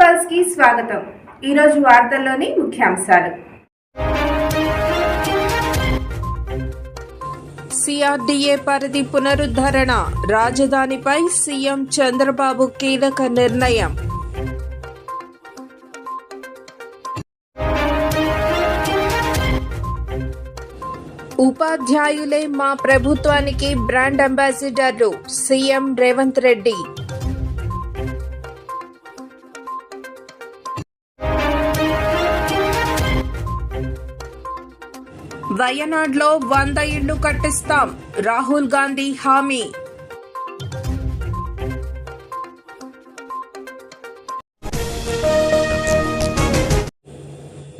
పల్స్కి స్వాగతం. ఈరోజు వార్తల్లోని ముఖ్యాంశాలు. సిఆర్డీఏ పరిధి పునరుద్ధరణ రాజధానిపై సీఎం చంద్రబాబు కీలక నిర్ణయం. ఉపాధ్యాయులే మా ప్రభుత్వానికి బ్రాండ్ అంబాసిడర్లు సీఎం రేవంత్ రెడ్డి. వయనాడ్లో వంద ఇళ్ళు కట్టిస్తాం. రాహుల్ గాంధీ హామీ.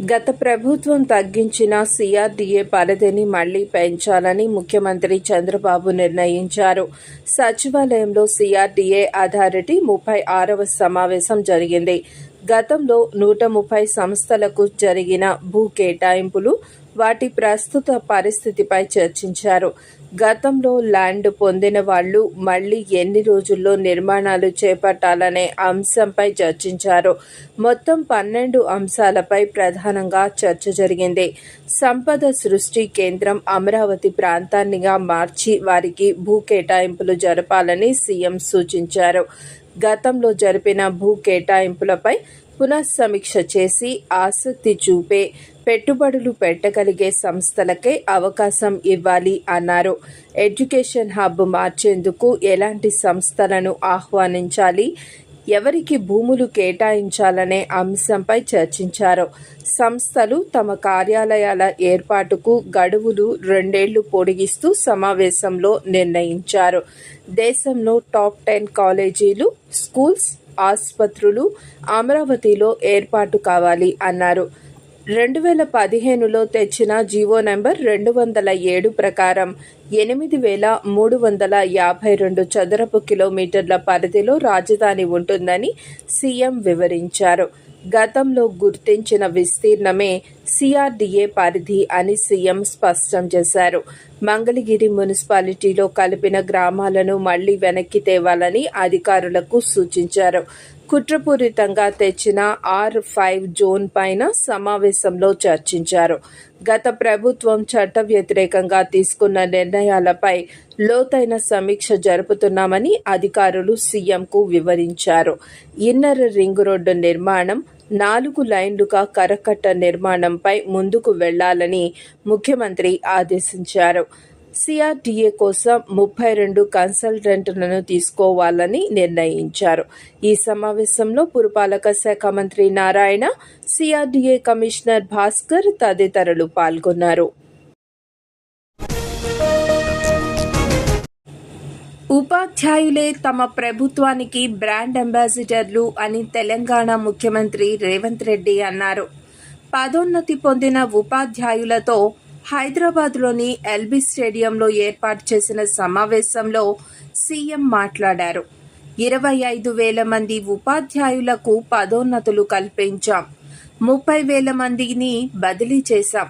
గత ప్రభుత్వం తగ్గించిన సిఆర్డీఏ పరిధిని మళ్ళీ పెంచాలని ముఖ్యమంత్రి చంద్రబాబు నిర్ణయించారు. సచివాలయంలో సిఆర్డీఏ అథారిటీ ముప్పై ఆరవ సమావేశం జరిగింది. గతంలో నూట ముప్పై సంస్థలకు జరిగిన భూ కేటాయింపులు వాటి ప్రస్తుత పరిస్థితిపై చర్చించారు. గతంలో ల్యాండ్ పొందిన వాళ్ళు మళ్ళీ ఎన్ని రోజుల్లో నిర్మాణాలు చేపట్టాలనే అంశంపై చర్చించారు. మొత్తం పన్నెండు అంశాలపై ప్రధానంగా చర్చ జరిగింది. సంపద సృష్టి కేంద్రం అమరావతి ప్రాంతాన్నిగా మార్చి వారికి భూ కేటాయింపులు జరపాలని సీఎం సూచించారు. గతంలో జరిపిన భూ కేటాయింపులపై పునఃసమీక్ష చేసి ఆసక్తి చూపే పెట్టుబడులు పెట్టగలిగే సంస్థలకే అవకాశం ఇవ్వాలి అన్నారు. ఎడ్యుకేషన్ హబ్ మార్చేందుకు ఎలాంటి సంస్థలను ఆహ్వానించాలి? ఎవరికి భూములు కేటాయించాలనే అంశంపై చర్చించారు. సంస్థలు తమ కార్యాలయాల ఏర్పాటుకు గడువులు రెండేళ్ళు పొడిగిస్తూ సమావేశంలో నిర్ణయించారు. దేశంలో టాప్ టెన్ కాలేజీలు స్కూల్స్ ఆసుపత్రులు అమరావతిలో ఏర్పాటు కావాలి అన్నారు. రెండు వేల పదిహేనులో తెచ్చిన జీవో నెంబర్ రెండు వందల ఏడు ప్రకారం ఎనిమిది వేల మూడు వందల యాభై రెండు చదరపు కిలోమీటర్ల పరిధిలో రాజధాని ఉంటుందని సీఎం వివరించారు. గతంలో గుర్తించిన విస్తీర్ణమే సిఆర్డీఏ పరిధి అని సీఎం స్పష్టం చేశారు. మంగళగిరి మున్సిపాలిటీలో కలిపిన గ్రామాలను మళ్ళీ వెనక్కి తేవాలని అధికారులకు సూచించారు. కుట్రపూరితంగా తెచ్చిన ఆర్ ఫైవ్ జోన్ పైన సమావేశంలో చర్చించారు. గత ప్రభుత్వం చట్ట వ్యతిరేకంగా తీసుకున్న నిర్ణయాలపై లోతైన సమీక్ష జరుపుతున్నామని అధికారులు సీఎంకు వివరించారు. ఇన్నర్ రింగ్ రోడ్డు నిర్మాణం నాలుగు లైన్లుగా కరకట్ట నిర్మాణంపై ముందుకు వెళ్ళాలని ముఖ్యమంత్రి ఆదేశించారు. సిఆర్డీఏ కోసం ముప్పై రెండు కన్సల్టెంట్లను తీసుకోవాలని నిర్ణయించారు. ఈ సమావేశంలో పురపాలక శాఖ మంత్రి నారాయణ సిఆర్డీఏ కమిషనర్ భాస్కర్ తదితరులు పాల్గొన్నారు. ఉపాధ్యాయులే తమ ప్రభుత్వానికి బ్రాండ్ అంబాసిడర్లు అని తెలంగాణ ముఖ్యమంత్రి రేవంత్ రెడ్డి అన్నారు. పదోన్నతి పొందిన ఉపాధ్యాయులతో హైదరాబాద్లోని ఎల్బీ స్టేడియంలో ఏర్పాటు చేసిన సమావేశంలో సీఎం మాట్లాడారు. ఇరవై ఐదు వేల మంది ఉపాధ్యాయులకు పదోన్నతులు కల్పించాం. ముప్పై వేల మందిని బదిలీ చేశాం.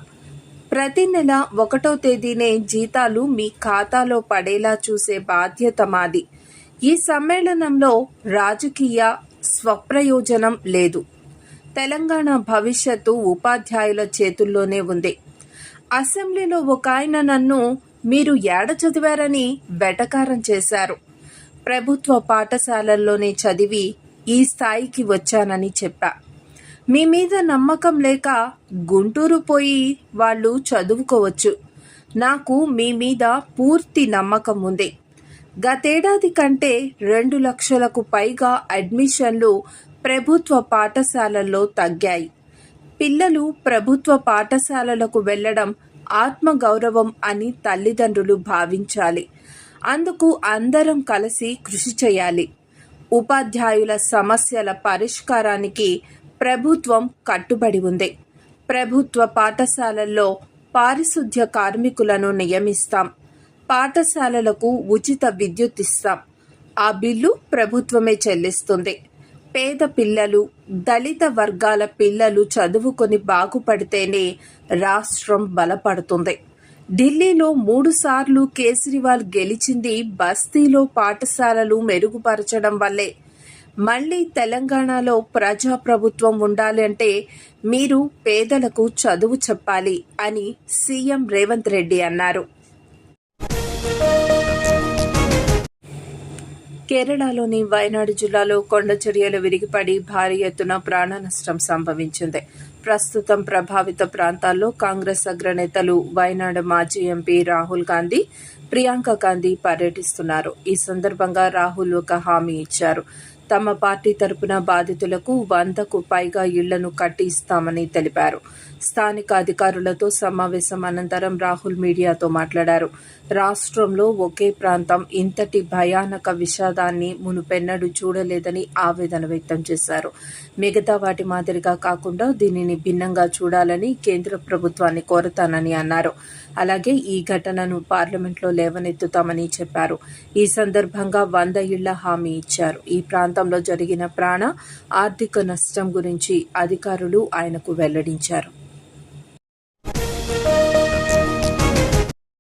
ప్రతి నెల ఒకటో తేదీనే జీతాలు మీ ఖాతాలో పడేలా చూసే బాధ్యత మాది. ఈ సమ్మేళనంలో రాజకీయ స్వప్రయోజనం లేదు. తెలంగాణ భవిష్యత్తు ఉపాధ్యాయుల చేతుల్లోనే ఉంది. అసెంబ్లీలో ఒక ఆయన నన్ను మీరు ఏడ చదివారని వెటకారం చేశారు. ప్రభుత్వ పాఠశాలల్లోనే చదివి ఈ స్థాయికి వచ్చానని చెప్పా. మీ మీద నమ్మకం లేక గుంటూరు పోయి వాళ్ళు చదువుకోవచ్చు. నాకు మీ మీద పూర్తి నమ్మకం ఉంది. గతేడాది కంటే రెండు లక్షలకు పైగా అడ్మిషన్లు ప్రభుత్వ పాఠశాలల్లో తగ్గాయి. పిల్లలు ప్రభుత్వ పాఠశాలలకు వెళ్ళడం ఆత్మగౌరవం అని తల్లిదండ్రులు భావించాలి. అందుకు అందరం కలిసి కృషి చేయాలి. ఉపాధ్యాయుల సమస్యల పరిష్కారానికి ప్రభుత్వం కట్టుబడి ఉంది. ప్రభుత్వ పాఠశాలల్లో పారిశుద్ధ్య కార్మికులను నియమిస్తాం. పాఠశాలలకు ఉచిత విద్యుత్ ఇస్తాం. ఆ బిల్లు ప్రభుత్వమే చెల్లిస్తుంది. పేద పిల్లలు దళిత వర్గాల పిల్లలు చదువుకొని బాగుపడితేనే రాష్ట్రం బలపడుతుంది. ఢిల్లీలో మూడుసార్లు కేజ్రీవాల్ గెలిచింది బస్తీలో పాఠశాలలు మెరుగుపరచడం వల్లే. మళ్ళీ తెలంగాణలో ప్రజాప్రభుత్వం ఉండాలి అంటే మీరు పేదలకు చదువు చెప్పాలి అని సీఎం రేవంత్ రెడ్డి అన్నారు. కేరళలోని వయనాడు జిల్లాలో కొండ చర్యలు విరిగిపడి భారీ ఎత్తున ప్రాణ నష్టం సంభవించింది. ప్రస్తుతం ప్రభావిత ప్రాంతాల్లో కాంగ్రెస్ అగ్రనేతలు వయనాడు మాజీ ఎంపీ రాహుల్ గాంధీ ప్రియాంక గాంధీ పర్యటిస్తున్నారు. ఈ సందర్భంగా రాహుల్ ఒక హామీ ఇచ్చారు. తమ పార్టీ తరపున బాధితులకు వందకు పైగా ఇళ్ళను కట్టి ఇస్తామని తెలిపారు. స్థానిక అధికారులతో సమావేశం అనంతరం రాహుల్ మీడియాతో మాట్లాడారు. రాష్ట్రంలో ఒకే ప్రాంతం ఇంతటి భయానక విషాదాన్ని మునుపెన్నడు చూడలేదని ఆవేదన వ్యక్తం చేశారు. మిగతా వాటి మాదిరిగా కాకుండా దీనిని భిన్నంగా చూడాలని కేంద్ర ప్రభుత్వాన్ని కోరతానని అన్నారు. అలాగే ఈ ఘటనను పార్లమెంట్లో లేవనెత్తుతామని చెప్పారు. ఈ సందర్భంగా వంద ఇళ్ళ హామీ ఇచ్చారు. ఈ ప్రాంతంలో జరిగిన ప్రాణ ఆర్థిక నష్టం గురించి అధికారులు ఆయనకు వెల్లడించారు.